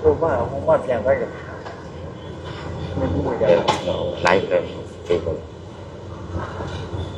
ဟိုမှာဟိုမှာပြန်လိုက်တယ်မင်းတို့ရတယ် live ပဲပြေပေါ့ချုပ်ပြီ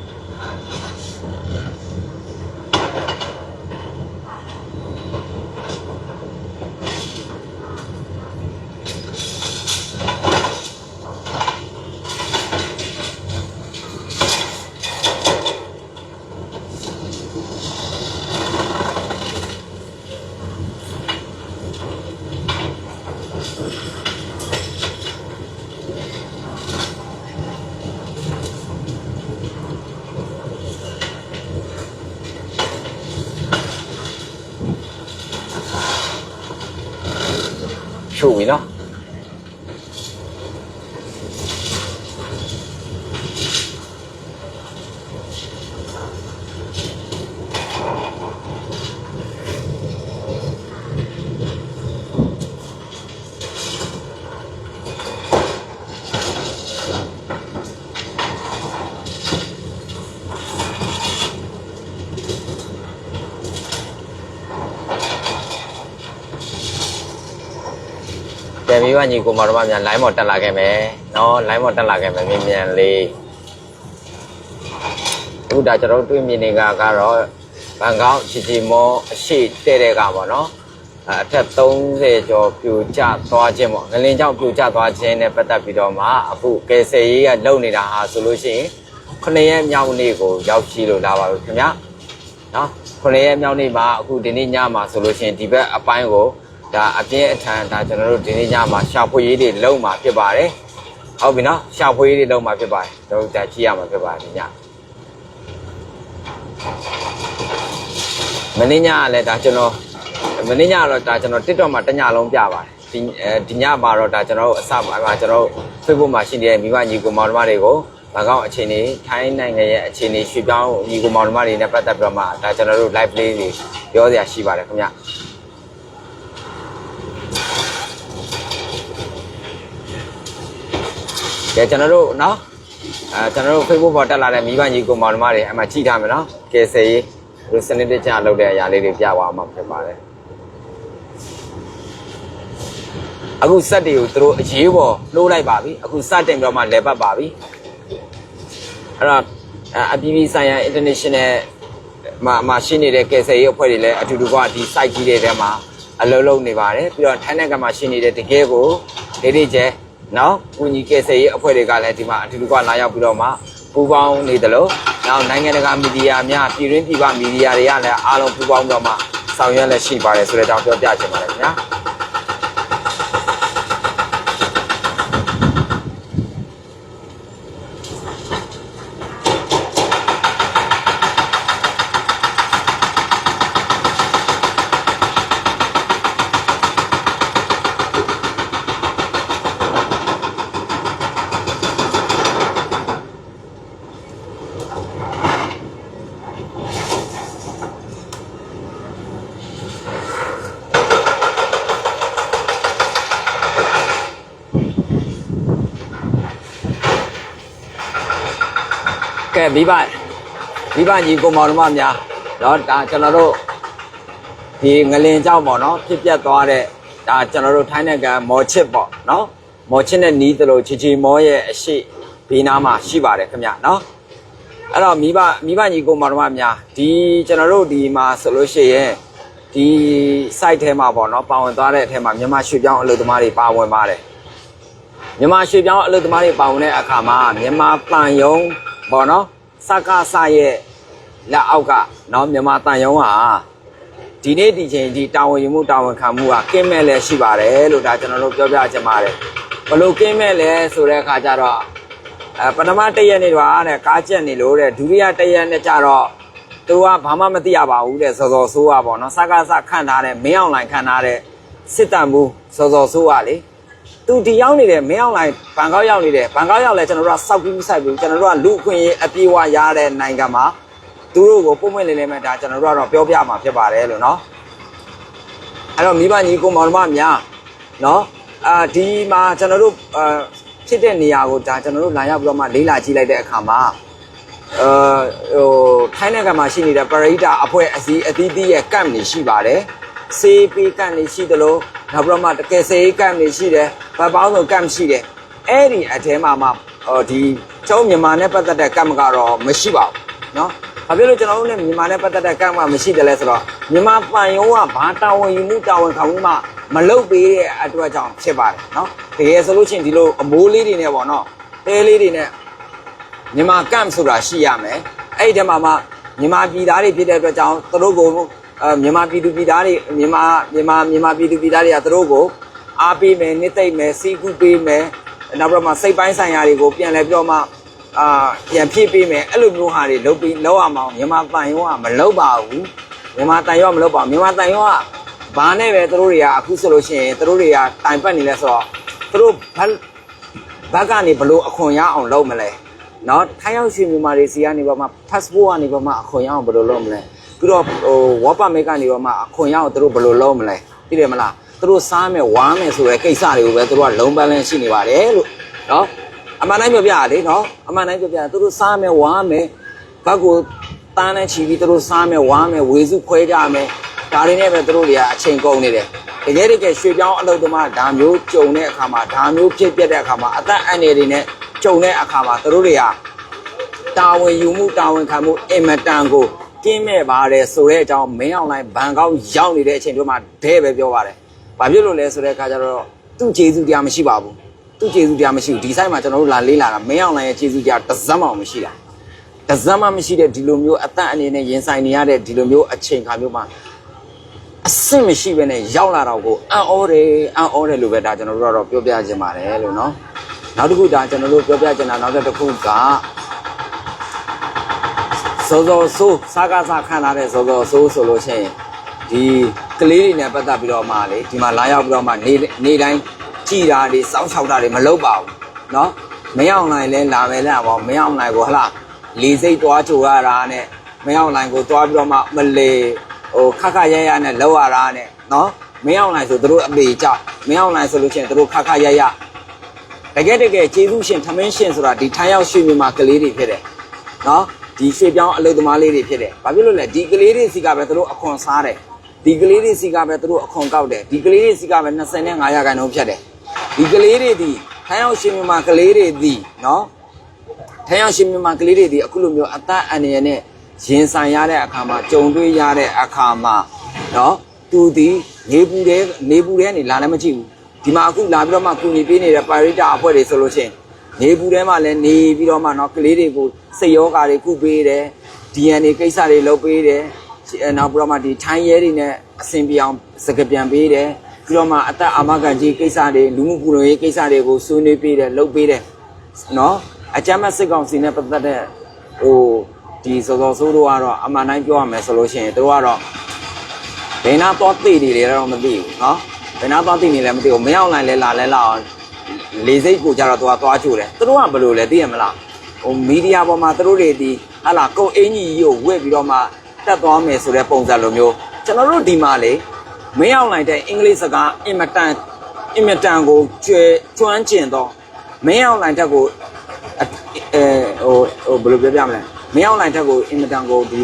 နော်ပြန်ပြီးမှ ညီကိုမောင်တော်မများ line မော်တက်လာခဲ့မယ်နော် line မော်တက်လာခဲ့မယ်မြန်မြန်လေးအခုဒါကျွန်တော်တို့တွေ့မြင်နေကကတော့ဘန်ကောက်ချီချီမောအရှိတဲ့တဲ့ကပေါ့နော်အဲအထက်30ကျော်ပြူကျသွားခြင်းပေါ့ငလင်ကြောင့်ပြူကျသွားခြင်းနဲ့ပတ်သက်ပြီးတော့မှအခုကယ်ဆယ်ရေးကလုပ်နေတာဟာဆိုလို့ရှိရင်ခုနှစ်ရက်မြောက်နေ့ကိုရောက်ရှိလို့လာပါပြီခင်ဗျာနော်ခုနှစ်ရက်မြောက်နေ့မှာအခုဒီနေ့ညမှာဆိုလို့ရှိရင်ဒီဘက်အပိုင်းကို ဒါအပြင်းအထန်ဒါကျွန်တော်တို့ဒီနေ့ညမှာရှာဖွေရေးတွေလုံးမှာဖြစ်ပါတယ်ဟုတ်ပြီနော်ရှာဖွေရေးတွေလုံးမှာဖြစ်ပါတယ်တို့ဒါကြည့်ရမှာဖြစ်ပါတယ်ဒီညမင်းညကလည်းဒါကျွန်တော်မင်းညကတော့ဒါကျွန်တော် TikTok မှာတညလုံးပြပါတယ်ဒီအဲဒီညမှာတော့ဒါကျွန်တော်တို့အစမှာကျွန်တော်တို့ Facebook မှာရှိနေတဲ့မိဘညီကိုမောင်နှမတွေကိုဘာကောင်းအခြေအနေထိုင်းနိုင်ငံရဲ့အခြေအနေရွှေ့ပြောင်းညီကိုမောင်နှမတွေနဲ့ပတ်သက်ပြီးတော့မှဒါကျွန်တော်တို့ live play တွေပြောစရာရှိပါတယ်ခင်ဗျ ကဲကျွန်တော်တို့နော်အဲကျွန်တော်တို့ Facebook ပေါ်တက်လာတဲ့မိဘညီကိုမောင်နှမတွေအမှကြည့်ထားမယ်နော်ကဲစေးတို့စနစ်တကျလုပ်တဲ့အရာလေးတွေပြသွားမှာဖြစ်ပါတယ်အခုစက်တွေကိုသူတို့အရေးပေါ်လှိုးလိုက်ပါပြီအခုစတင်ပြီးတော့မှလဲပတ်ပါပြီအဲ့တော့အပြည်ပြည်ဆိုင်ရာ international မှာမှာရှိနေတဲ့ကယ်ဆယ်ရေးအဖွဲ့တွေလည်းအတူတူကဒီ site ကြီးတွေထဲမှာအလုံးလုံးနေပါတယ်ပြီးတော့ထိုင်းနိုင်ငံမှာရှိနေတဲ့တကယ်ကိုဒေဒေကျဲ နော်ကုညီကယ်ဆယ်ရေးအဖွဲ့တွေကလည်းဒီမှာအတူတူကလာရောက်ပြီးတော့မှပူးပေါင်းနေတယ်လို့နောက်နိုင်ငံတကာမီဒီယာများပြည်တွင်းပြည်ပမီဒီယာတွေကလည်းအားလုံးပူးပေါင်းပြီးတော့မှဆောင်ရွက်လက်ရှိပါတယ်ဆိုတဲ့အကြောင်းပြောပြချင်ပါတယ်ခင်ဗျာ ကဲမိဘမိဘညီကိုမောင်တို့မများနော်ဒါကျွန်တော်တို့ဒီငလင်ကြောင့်ပေါ့နော်ဖြစ်ပြတ်သွားတဲ့ဒါကျွန်တော်တို့ထိုင်းနိုင်ငံမော်ချစ်ပေါ့နော်မော်ချစ်နဲ့နီးသလိုချီချီမောရဲ့အရှိဘေးနားမှာရှိပါတယ်ခင်ဗျနော်အဲ့တော့မိဘမိဘညီကိုမောင်တို့မများဒီကျွန်တော်တို့ဒီမှာဆိုလို့ရှိရင်ဒီ site ထဲမှာပေါ့နော်ပါဝင်သွားတဲ့အထဲမှာမြန်မာရွှေပြောင်းအလုပ်သမားတွေပါဝင်ပါတယ်မြန်မာရွှေပြောင်းအလုပ်သမားတွေပါဝင်တဲ့အခါမှာမြန်မာပန်ယုံ ပေါ့နော်စကားစရဲ့လက်အောက်ကနော်မြန်မာတန်ယုံဟာဒီနေ့ဒီချိန်ဒီတာဝန်ယူမှုတာဝန်ခံမှုကကင်းမဲ့လဲရှိပါတယ်လို့ဒါကျွန်တော်တို့ပြောပြချင်ပါတယ်ဘလို့ကင်းမဲ့လဲဆိုတဲ့အခါကျတော့အဲပထမတစ်ရက်နေတော့တဲ့ကားကျက်နေလို့တဲ့ဒုတိယတစ်ရက်နဲ့ကျတော့သူကဘာမှမသိရပါဘူးတဲ့စောစောဆိုးอ่ะပေါ့နော်စကားစခန့်ထားတဲ့မင်းအောင်လိုင်ခန့်ထားတဲ့စစ်တမ်းဘူးစောစောဆိုးอ่ะလေ သူဒီရောက်နေတယ်မင်းအောင်လိုင်းဘန်ကောက်ရောက်နေတယ်ဘန်ကောက်ရောက်လဲကျွန်တော်တို့ကစောက်ပြီးစိုက်ပြီးကျွန်တော်တို့ကလူအခွင့်အရေးအပြေးဝရတဲ့နိုင်ငံမှာသူတို့ကိုပုံမှန်လေးလေးမဲ့ဒါကျွန်တော်တို့ကတော့ပြောပြမှာဖြစ်ပါတယ်လို့နော်အဲ့တော့မိဘညီကိုမောင်နှမများနော်အာဒီမှာကျွန်တော်တို့အာဖြစ်တဲ့နေရာကိုဒါကျွန်တော်တို့လာရောက်ပြီးတော့မှလေးလာကြည့်လိုက်တဲ့အခါမှာအာဟိုထိုင်းနိုင်ငံမှာရှိနေတဲ့ပရိဒအဖွဲ့အစည်းအသီးသီးရဲ့ကမ့်တွေရှိပါတယ်စေးပေးကမ့်တွေရှိသလိုနောက်ပြီးတော့မှတကယ်စေးကမ့်တွေရှိတယ် ဗတ်ပေါင်းစုံကန့်ရှိတယ်အဲ့ဒီအထဲမှာမှဟောဒီကျောင်းမြန်မာနဲ့ပတ်သက်တဲ့ကန့်ကတော့မရှိပါဘူးเนาะဘာဖြစ်လို့ကျွန်တော်တို့လည်းမြန်မာနဲ့ပတ်သက်တဲ့ကန့်မှမရှိတယ်လဲဆိုတော့မြန်မာပန်ယုံကဘာတာဝန်ယူမှုတာဝန်ခံမှုမှမလုပ်ပေးတဲ့အတွက်ကြောင့်ဖြစ်ပါတယ်เนาะတကယ်ဆိုလို့ချင်းဒီလိုအမိုးလေးတွေနဲ့ပေါ့เนาะတဲလေးတွေနဲ့ မြန်မာကမ်ဆိုတာရှိရမယ်အဲ့ဒီထဲမှာမှမြန်မာပြည်သားတွေဖြစ်တဲ့အတွက်ကြောင့်သူတို့ကိုအဲမြန်မာပြည်သူပြည်သားတွေမြန်မာမြန်မာမြန်မာပြည်သူပြည်သားတွေကသူတို့ကို အားပေးမယ်နှစ်သိမ့်မယ်စီကူပေးမယ်နောက်ပြီးတော့မှစိတ်ပိုင်းဆိုင်ရာတွေကိုပြန်လဲပြောမှအာပြန်ဖြည့်ပေးမယ်အဲ့လိုမျိုးဟာတွေလုပ်ပြီးလောက်အောင်မြန်မာတန်ရုံးကမလုပ်ပါဘူးမြန်မာတန်ရုံးကမလုပ်ပါဘူးမြန်မာတန်ရုံးကဘာနဲ့ပဲသူတို့တွေကအခုဆိုလို့ရှိရင်သူတို့တွေကတိုင်ပတ်နေလဲဆိုတော့သူတို့ဘတ်ဘက်ကနေဘလို့အခွန်ရအောင်လုပ်မလဲ เนาะထိုင်းရောက်ရွှေမြန်မာတွေစီကနေပါမှ passport ကနေပါမှအခွန်ရအောင်ဘယ်လိုလုပ်မလဲပြီးတော့ဟို work permit ကနေပါမှအခွန်ရအောင်သူတို့ဘယ်လိုလုပ်မလဲသိတယ်မလား သူတို့စားမယ်ဝါမယ်ဆိုတဲ့ကိစ္စတွေကိုပဲသူတို့ကလုံးပန်းလန်းရှိနေပါတယ်လို့နော်အမှန်တိုင်းပြောပြရလေနော်အမှန်တိုင်းပြောပြရသူတို့စားမယ်ဝါမယ်ဘက်ကိုတန်းနဲ့ချီပြီးသူတို့စားမယ်ဝါမယ်ဝေစုခွဲကြမယ်ဒါတွေနဲ့ပဲသူတို့တွေကအချိန်ကုန်နေတယ်တကယ်တကယ်ရွှေပြောင်းအလုပ်သမားဒါမျိုးကြုံတဲ့အခါမှာဒါမျိုးဖြစ်ပျက်တဲ့အခါမှာအသက်အန္တရာယ်တွေနဲ့ကြုံတဲ့အခါမှာသူတို့တွေကတာဝန်ယူမှုတာဝန်ခံမှုအင်မတန်ကိုကင်းမဲ့ပါတယ်ဆိုတဲ့အကြောင်းမင်းအောင်လိုင်းဘန်ကောက်ရောက်နေတဲ့အချိန်တွေမှာဒဲပဲပြောပါတယ် ဘာဖြစ်လို့လဲဆိုတဲ့အခါကျတော့သူ့ခြေစုတရားမရှိပါဘူး။သူ့ခြေစုတရားမရှိဘူးဒီဆိုင်မှာကျွန်တော်တို့လာလေးလာတာမင်းအောင်လိုင်းရဲ့ခြေစုတရားတစ်စက်မှမရှိတာ။တစ်စက်မှမရှိတဲ့ဒီလိုမျိုးအသက်အနေနဲ့ရင်ဆိုင်နေရတဲ့ဒီလိုမျိုးအချိန်ခါမျိုးမှာအဆင့်မရှိဘဲနဲ့ရောက်လာတော့ကိုအံ့ဩတယ်အံ့ဩတယ်လို့ပဲဒါကျွန်တော်တို့ကတော့ပြောပြခြင်းပါတယ်လို့နော်။နောက်တစ်ခုဒါကျွန်တော်တို့ပြောပြချင်တာနောက်တစ်ခုကစောစောဆိုးစားကားစားခံထားတဲ့စောစောဆိုးဆိုလို့ရှိရင် ဒီကလေးတွေနဲ့ပတ်သက်ပြီးတော့မှလေဒီမှာလာရောက်ပြီးတော့မှနေနေတိုင်းကြည်တာတွေစောင်းချောက်တာတွေမလုပ်ပါဘူးเนาะမင်းအောင်နိုင်လဲလာမယ်လားပေါ့မင်းအောင်နိုင်ကိုဟလာလေစိတ်သွားကြိုရတာနဲ့မင်းအောင်နိုင်ကိုသွားပြီးတော့မှမလေဟိုခက်ခက်ရရနဲ့လောက်ရတာနဲ့เนาะမင်းအောင်နိုင်ဆိုသူတို့အပေကြောက်မင်းအောင်နိုင်ဆိုလို့ရှိရင်သူတို့ခက်ခက်ရရတကယ်တကယ်ကျေးဇူးရှင်ထမင်းရှင်ဆိုတာဒီထိုင်းရောက်ရွှေမြန်မာကလေးတွေဖြစ်တယ် နော်ဒီရွှေပြောင်းအလုပ်သမားလေးတွေဖြစ်တယ်။ဘာဖြစ်လို့လဲဒီကလေးတွေစီကပဲသူတို့အခွန်စားတယ်။ ဒီကလေးတွေစီကပဲသူတို့အခွန်ကောက်တယ်ဒီကလေးတွေစီကပဲ25ရာခိုင်နှုန်းဖြတ်တယ်ဒီကလေးတွေဒီထိုင်းအောင်ရှင်မြန်မာကလေးတွေဒီနော်ထိုင်းအောင်ရှင်မြန်မာကလေးတွေဒီအခုလိုမျိုးအသက်အန္တရာယ်နဲ့ရင်ဆိုင်ရတဲ့အခါမှာကြုံတွေ့ရတဲ့အခါမှာနော်သူဒီနေပူတဲ့နေပူတဲ့နေလာလည်းမကြည့်ဘူးဒီမှာအခုလာပြီးတော့မှကုညီပေးနေတဲ့ပါရိတာအဖွဲ့တွေဆိုလို့ချင်းနေပူထဲမှာလည်းနေပြီးတော့မှနော်ကလေးတွေကိုစိတ်ယောဂါတွေကုပေးတယ် DNA ကိစ္စတွေလုပ်ပေးတယ် နောက်ပြီးတော့မှဒီထိုင်းရဲတွေနဲ့အဆင်ပြေအောင်စကပြန်ပေးတယ်ပြီးတော့မှအသက်အာမခံကြီးကိစ္စတွေလူမှုကူညီရေးကိစ္စတွေကိုဆွေးနွေးပေးတယ်လုပ်ပေးတယ်နော်အကြမ်းမဲ့စစ်ကောင်စီနဲ့ပတ်သက်တဲ့ဟိုဒီစောစောဆိုးတို့ကတော့အမှန်တိုင်းပြောရမယ်ဆိုလို့ရှိရင်တို့ကတော့ဘယ်နာတော့သိနေတယ်တော့မသိဘူးနော်ဘယ်နာတော့သိနေလဲမသိဘူးမရောက်နိုင်လဲလာလဲလာအောင်လေစိတ်ကိုကြတော့သူကသွားချိုးတယ်တို့ကဘယ်လိုလဲသိရမလားဟိုမီဒီယာပေါ်မှာတို့တွေဒီဟာလာကုတ်အင်ကြီးကြီးကိုဝက်ပြီးတော့မှ တက်သွားမယ်ဆိုတဲ့ပုံစံလိုမျိုးကျွန်တော်တို့ဒီမှာလေမရောက်နိုင်တဲ့အင်္ဂလိပ်စကားအင်မတန်အင်မတန်ကိုကျွဲကျွမ်းကျင်တော့မရောက်နိုင်တဲ့ကိုအဲဟိုဟိုဘယ်လိုပြောပြမလဲမရောက်နိုင်တဲ့ကိုအင်မတန်ကိုဒီ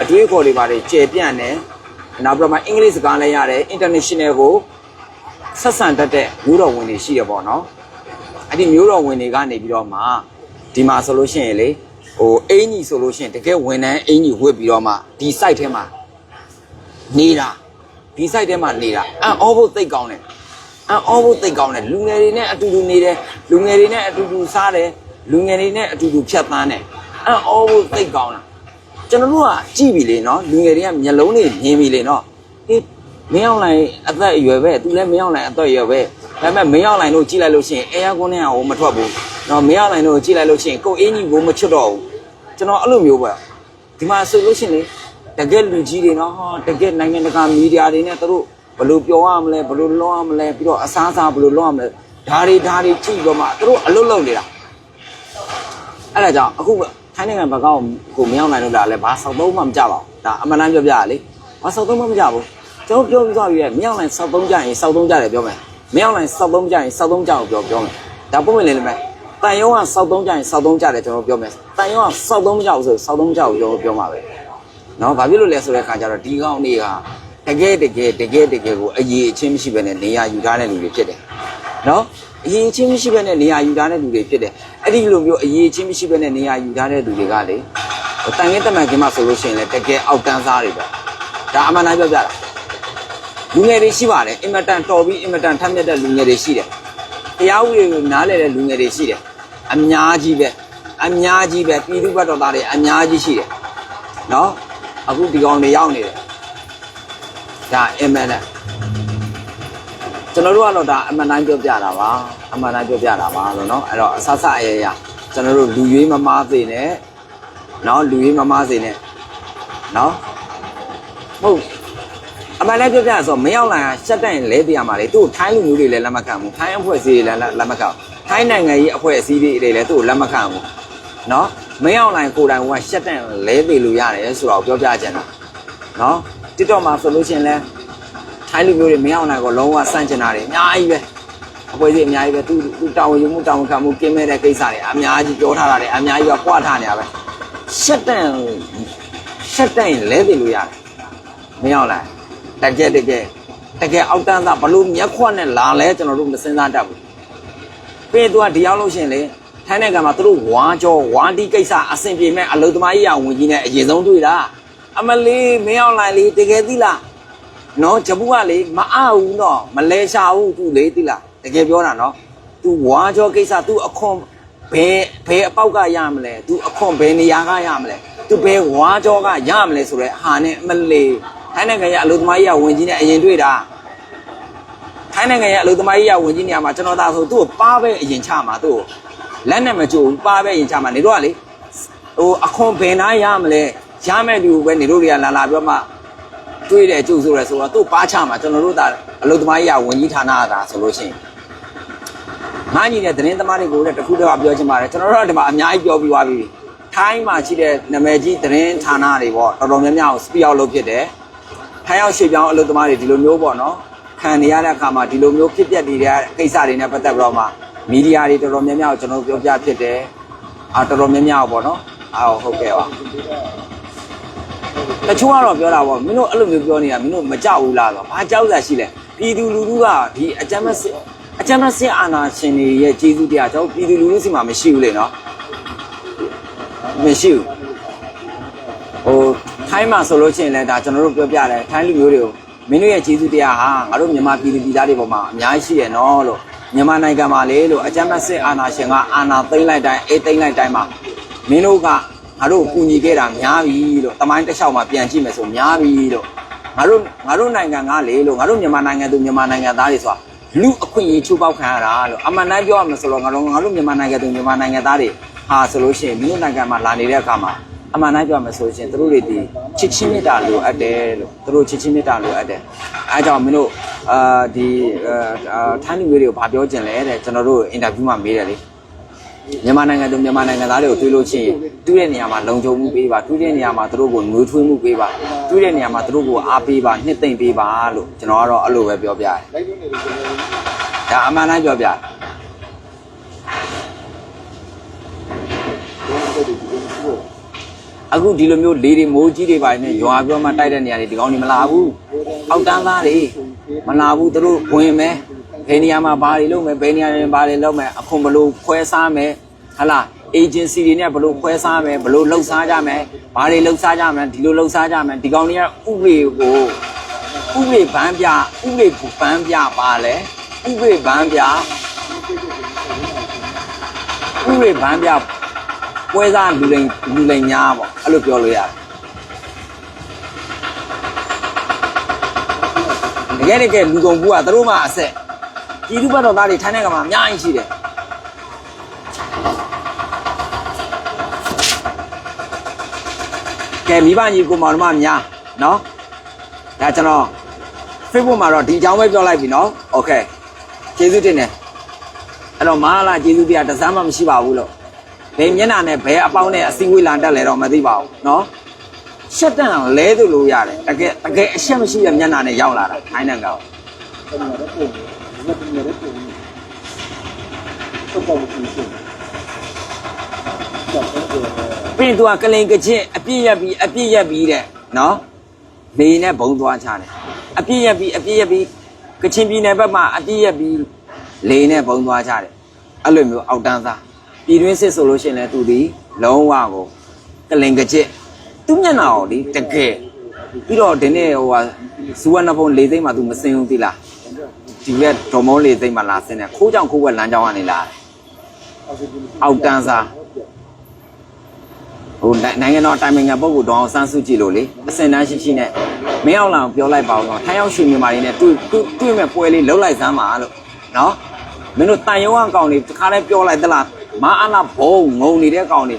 အတွေးခေါ်တွေပါတယ်ကျေပြန့်တယ်နောက်ပြီးတော့မှအင်္ဂလိပ်စကားလည်းရတယ် international ကိုဆက်ဆံတတ်တဲ့မျိုးတော်ဝင်တွေရှိရပေါ့နော်အဲ့ဒီမျိုးတော်ဝင်တွေကနေပြီးတော့မှဒီမှာဆိုလို့ရှိရင်လေ ဟိုအင်ကြီးဆိုလို့ရှိရင်တကယ်ဝန်ထမ်းအင်ကြီးဝတ်ပြီးတော့မှဒီ site ထဲမှာနေတာဒီ site ထဲမှာနေတာအံ့ဩဖို့သိတ်ကောင်းတယ်အံ့ဩဖို့သိတ်ကောင်းတယ်လူငယ်တွေနဲ့အတူတူနေတယ်လူငယ်တွေနဲ့အတူတူစားတယ်လူငယ်တွေနဲ့အတူတူဖြတ်သန်းတယ်အံ့ဩဖို့သိတ်ကောင်းတာကျွန်တော်တို့ကကြည့်ပြီလေနော်လူငယ်တွေကမျက်လုံးတွေမြင်ပြီလေနော်ဒီမင်းအောင်လိုင်းအသက်အရွယ်ပဲသူလည်းမင်းအောင်လိုင်းအသက်အရွယ်ပဲ ဒါပေမဲ့မင်းအောင်လိုင်းတို့ကြည့်လိုက်လို့ရှိရင်အဲယာကွန်းနဲ့ဟိုမထွက်ဘူးနော်မင်းအောင်လိုင်းတို့ကြည့်လိုက်လို့ရှိရင်ကိုယ်အင်းကြီးကိုမချွတ်တော့ဘူးကျွန်တော်အဲ့လိုမျိုးပဲဒီမှာဆိုလို့ရှိရင်လေတကယ်လူကြီးတွေနော်ဟောတကယ်နိုင်ငံတကာမီဒီယာတွေနဲ့သူတို့ဘယ်လိုပြောရမလဲဘယ်လိုလုပ်ရမလဲပြီးတော့အစားအစာဘယ်လိုလုပ်ရမလဲဓာရီဓာရီကြည့်ပြီးတော့မှသူတို့အလုပ်လုပ်နေတာအဲ့ဒါကြောင့်အခုထိုင်းနိုင်ငံဘက်ကောင်ကိုမရောက်နိုင်လို့လားလဲဘာစောက်သုံးမှမကြပါဘူးဒါအမှန်တမ်းပြောပြရလေဘာစောက်သုံးမှမကြဘူးကျွန်တော်ပြောပြီးသွားပြီလေမရောက်နိုင်စောက်သုံးကြရင်စောက်သုံးကြတယ်ပြောမယ် မရောက်နိုင်စောက်သုံးကြရင်စောက်သုံးကြအောင်ပြောပြောမယ်ဒါပုံမှန်လေးလေမယ်တန်ယုံကစောက်သုံးကြရင်စောက်သုံးကြတယ်ကျွန်တော်ပြောမယ်တန်ယုံကစောက်သုံးမကြဘူးဆိုစောက်သုံးမကြဘူးကျွန်တော်ပြောမှာပဲနော်ဘာဖြစ်လို့လဲဆိုတဲ့အခါကျတော့ဒီကောင်တွေကတကယ်တကယ်တကယ်တကယ်ကိုအရေးအချင်းမရှိဘဲနဲ့နေရာယူထားတဲ့လူတွေဖြစ်တယ်နော်အရေးအချင်းမရှိဘဲနဲ့နေရာယူထားတဲ့လူတွေဖြစ်တယ်အဲ့ဒီလိုမျိုးအရေးအချင်းမရှိဘဲနဲ့နေရာယူထားတဲ့လူတွေကလေတန်ငင်းတမန်ခင်မဆိုလို့ရှိရင်လည်းတကယ်အောက်တန်းစားတွေပဲဒါအမှန်တမ်းပြောပြတာ လူငယ်တွေရှိပါတယ်အင်မတန်တော်ပြီးအင်မတန်ထက်မြက်တဲ့လူငယ်တွေရှိတယ်တရားဥပဒေကိုနားလည်တဲ့လူငယ်တွေရှိတယ်အများကြီးပဲအများကြီးပဲပြည်သူ့ဘက်တော်သားတွေအများကြီးရှိတယ်နော်အခုဒီကောင်တွေရောက်နေတယ်ဒါအင်မတန်ကျွန်တော်တို့ကတော့ဒါအမှန်တိုင်းပြောပြတာပါအမှန်တိုင်းပြောပြတာပါလို့နော်အဲ့တော့အဆဆအရရကျွန်တော်တို့လူရွေးမမားသေးနဲ့နော်လူရွေးမမားစေနဲ့နော်ဟုတ် အမှန်လည်းပြောပြဆိုမရောက်လာရှက်တိုင်လဲပြရမှာလေသူ့ထိုင်းလူမျိုးတွေလည်းလက်မခံဘူးထိုင်းအဖွဲ့အစည်းတွေလည်းလက်မခံထိုင်းနိုင်ငံကြီးအဖွဲ့အစည်းတွေလည်းသူ့လက်မခံဘူးနော်မရောက်လာကိုတိုင်ကရှက်တိုင်လဲပြလို့ရတယ်ဆိုတော့ပြောပြချင်တာနော် TikTok မှာဆိုလို့ရှင်လဲထိုင်းလူမျိုးတွေမရောက်လာကိုလုံးဝစန့်ကျင်တာတွေအများကြီးပဲအဖွဲ့အစည်းအများကြီးပဲသူသူတာဝန်ယူမှုတာဝန်ခံမှုကင်းမဲ့တဲ့ကိစ္စတွေအများကြီးပြောထားတာတွေအများကြီးပဲပွားထားနေရပဲရှက်တိုင်ရှက်တိုင်လဲပြလို့ရတယ်မရောက်လာ တကယ်တကယ်တကယ်အောက်တန်းသားဘလို့မျက်ခွက်နဲ့လာလဲကျွန်တော်တို့မစင်စားတတ်ဘူးពេលသူကဒီရောက်လို့ရှိရင်လေထိုင်းနိုင်ငံမှာသူတို့ဝါကြောဝါဒီကိစ္စအဆင်ပြေမဲ့အလုသမားကြီးရဝင်ကြီးနဲ့အရင်ဆုံးတွေ့တာအမလေးမရောက်လာလေတကယ်သိလား နော်ဂျပူကလေမအဘူးတော့မလဲရှာဘူးသူလေတိလားတကယ်ပြောတာနော် तू ဝါကြောကိစ္စ तू အခွန်ဘယ်ဘယ်အပေါက်ကရမလဲ तू အခွန်ဘယ်နေရာကရမလဲ तू ဘယ်ဝါကြောကရမလဲဆိုတော့ဟာနဲ့အမလေး ထိုင်းနိုင်ငံရဲ့အလုပ်သမားကြီးကဝင်ကြီးနဲ့အရင်တွေ့တာထိုင်းနိုင်ငံရဲ့အလုပ်သမားကြီးကဝင်ကြီးနေရာမှာကျွန်တော်သာဆိုသူ့ကိုပါပဲအရင်ချမှာသူ့ကိုလက်နဲ့မကြိုဘူးပါပဲအရင်ချမှာနေတော့ကလေဟိုအခွန်ဘယ်နာရမလဲရမဲ့လူပဲနေတို့တွေကလာလာပြောမှတွေးတယ်ကြိုးဆိုရဲဆိုတော့သူ့ပါချမှာကျွန်တော်တို့ဒါအလုပ်သမားကြီးကဝင်ကြီးဌာနကဒါဆိုလို့ရှိရင်ငါညီတဲ့သတင်းသမားတွေကိုလည်းတခုတည်းကပြောချင်ပါတယ်ကျွန်တော်တို့ကဒီမှာအများကြီးပြောပြီးသွားပြီထိုင်းမှာရှိတဲ့နာမည်ကြီးသတင်းဌာနတွေပေါ့တော်တော်များများကိုစပီအောင်လုပ်ဖြစ်တယ် ထိုင်းရောက်ရွှေ့ပြောင်းအလုပ်သမားတွေဒီလိုမျိုးပေါ့နော်ခံနေရတဲ့အခါမှာဒီလိုမျိုးဖြစ်ပျက်နေတဲ့ကိစ္စတွေနဲ့ပတ်သက်ပြီးတော့မှမီဒီယာတွေတော်တော်များများကိုကျွန်တော်တို့ပြောပြဖြစ်တယ်အာတော်တော်များများပေါ့နော်အာဟုတ်ကဲ့ပါတချို့ကတော့ပြောတာပေါ့မင်းတို့အဲ့လိုမျိုးပြောနေတာမင်းတို့မကြောက်ဘူးလားဆိုတော့ဘာကြောက်စရာရှိလဲပြည်သူလူထုကဒီအကြမ်းမဲ့စစ်အကြမ်းမဲ့စစ်အာဏာရှင်တွေရဲ့ကျေးဇူးတရားကျွန်တော်ပြည်သူလူထုစီမှာမရှိဘူးလေနော်မရှိဘူးဟို ထိုင်းမှာဆိုလို့ရှိရင်လည်းဒါကျွန်တော်တို့ပြောပြတယ်ထိုင်းလူမျိုးတွေကိုမင်းတို့ရဲ့ကျေးဇူးတရားဟာငါတို့မြန်မာပြည်သူပြည်သားတွေပေါ်မှာအများကြီးရှိရနော်လို့မြန်မာနိုင်ငံမှာလေလို့အကြမ်းမဲ့စစ်အာဏာရှင်ကအာဏာသိမ်းလိုက်တိုင်းအေးသိမ်းလိုက်တိုင်းမှာမင်းတို့ကငါတို့ကိုကူညီခဲ့တာများပြီလို့တမိုင်းတစ်လျှောက်မှာပြန်ကြည့်မယ်ဆိုများပြီလို့ငါတို့ငါတို့နိုင်ငံကလေလို့ငါတို့မြန်မာနိုင်ငံသူမြန်မာနိုင်ငံသားတွေဆိုတာလူအခွင့်အရေးချိုးပေါက်ခံရတာလို့အမှန်တမ်းပြောရမယ်ဆိုတော့ငါတို့ငါတို့မြန်မာနိုင်ငံသူမြန်မာနိုင်ငံသားတွေဟာဆိုလို့ရှိရင်မင်းတို့နိုင်ငံမှာလာနေတဲ့အခါမှာ အမှန်တမ်းပြောရမယ်ဆိုလို့ရှိရင်တို့တွေဒီချစ်ချင်းမြတ်တာလိုအပ်တယ်လို့တို့ချစ်ချင်းမြတ်တာလိုအပ်တယ်အဲအကြောင်းမင်းတို့အာဒီအာထိုင်းလူမျိုးတွေကိုဗာပြောကျင်လဲတဲ့ကျွန်တော်တို့အင်တာဗျူးမှာမေးတယ်လေမြန်မာနိုင်ငံသူမြန်မာနိုင်ငံသားတွေကိုတွေးလို့ချင်းတူးတဲ့နေရာမှာလုံခြုံမှုပေးပါတူးတဲ့နေရာမှာသူတို့ကိုနှွေးထွေးမှုပေးပါတူးတဲ့နေရာမှာသူတို့ကိုအားပေးပါနှစ်သိမ့်ပေးပါလို့ကျွန်တော်ကတော့အဲ့လိုပဲပြောပြတယ်ဒါအမှန်တိုင်းပြောပြတယ် အခုဒီလိုမျိုးလေတွေမိုးကြီးတွေပါနေရွာပြောမှတိုက်တဲ့နေရာတွေဒီကောင်းနေမလာဘူးအောက်တန်းသားတွေမလာဘူးသူတို့ဝင်မယ်ဘယ်နေရာမှာဘာတွေလုပ်မယ်ဘယ်နေရာတွေဘာတွေလုပ်မယ်အခွန်ဘလို့ခွဲစားမယ်ဟလာ agency တွေနဲ့ဘလို့ခွဲစားမယ်ဘလို့လှုပ်ရှားကြမယ်ဘာတွေလှုပ်ရှားကြမယ်ဒီလိုလှုပ်ရှားကြမယ်ဒီကောင်တွေကဥပဒေကိုဥပဒေဗန်းပြဥပဒေဗန်းပြပါလဲဥပဒေဗန်းပြဥပဒေဗန်းပြပွဲစားလူလိန်လူလိန်ညာပေါ့ အဲ့လိုပြောလို့ရတယ်တကယ်တကယ်လူကုန်ကူကသူတို့မှအဆက်ပြည်သူ့ဘက်တော်သားတွေထိုင်းတဲ့ကမှာအများကြီးရှိတယ်ကဲမိဘညီကိုမောင်နှမများเนาะဒါကျွန်တော် Facebook မှာတော့ဒီအကြောင်းပဲပြောလိုက်ပြီเนาะโอเคကျေးဇူးတင်တယ်အဲ့တော့မဟာလာကျေးဇူးတရားတစ်စမ်းမှမရှိပါဘူးလို့ ဘယ်မျက်နှာနဲ့ဘယ်အပေါင်းနဲ့အစည်းအဝေးလာတက်လဲတော့မသိပါဘူးเนาะရှက်တန်လဲသူလို့ရတယ်တကယ်တကယ်အရှက်မရှိတဲ့မျက်နှာနဲ့ရောက်လာတာခိုင်းတဲ့ကောင် ပြင်သူကကလိန်ကချင်းအပြည့်ရက်ပြီးအပြည့်ရက်ပြီးတဲ့နော်နေနဲ့ဘုံသွားချတယ် အပြည့်ရက်ပြီးအပြည့်ရက်ပြီးကချင်ပြည်နယ်ဘက်မှာအပြည့်ရက်ပြီးလေနဲ့ပုံသွားကြတယ်အဲ့လိုမျိုးအောက်တန်းသား ပြည်တွင်းစစ်ဆိုလို့ရှိရင်လည်းသူဒီလုံးဝကိုကလင်ကကြစ်သူမျက်နှာကိုဒီတကယ်ပြီးတော့ဒီနေ့ဟိုဟာဇူဝနဖုံလေးသိမ်းမှာသူမစင်ဘူးသီလားဒီဘက်ဒေါ်မောလေးသိမ်းမှာလာစင်းတယ်ခိုးကြောင်ခိုးဝက်လမ်းကြောင်းကနေလာတယ်အောက်တန်းစားဟိုနိုင်နိုင်ငံတော်အတိုင်ပင်ခံပုဂ္ဂိုလ်ဒေါအောင်ဆန်းစုကြည်လို့လေအစင်တန်းရှိရှိနဲ့မင်းအောင်လောင်ပြောလိုက်ပါဦးတော့ထိုင်းရောက်ရွှေမြန်မာတွေနဲ့တွေ့တွေ့တွေ့မဲ့ပွဲလေးလှုပ်လိုက်စမ်းပါလို့နော်မင်းတို့တန်ရုံးအကောင်တွေတခါတည်းပြောလိုက်သလား မအားနာဘုံငုံနေတဲ့ကောင်တွေ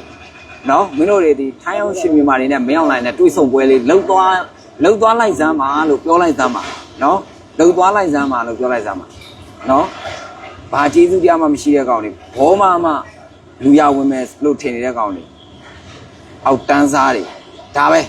နော်မင်းတို့တွေဒီထိုင်းရောက်ရွှေမြန်မာတွေနဲ့မင်းအောင်လိုင်နဲ့တွေ့ဆုံပွဲလေးလှုပ်သွားလှုပ်သွားလိုက်စမ်းပါလို့ပြောလိုက်စမ်းပါနော်လှုပ်သွားလိုက်စမ်းပါလို့ပြောလိုက်စမ်းပါနော်ဘာကျေးဇူးတရားမှမရှိတဲ့ကောင်တွေဘောမမလူရဝင်မဲ့လို့ထင်နေတဲ့ကောင်တွေအောက်တန်းစားတွေဒါပဲ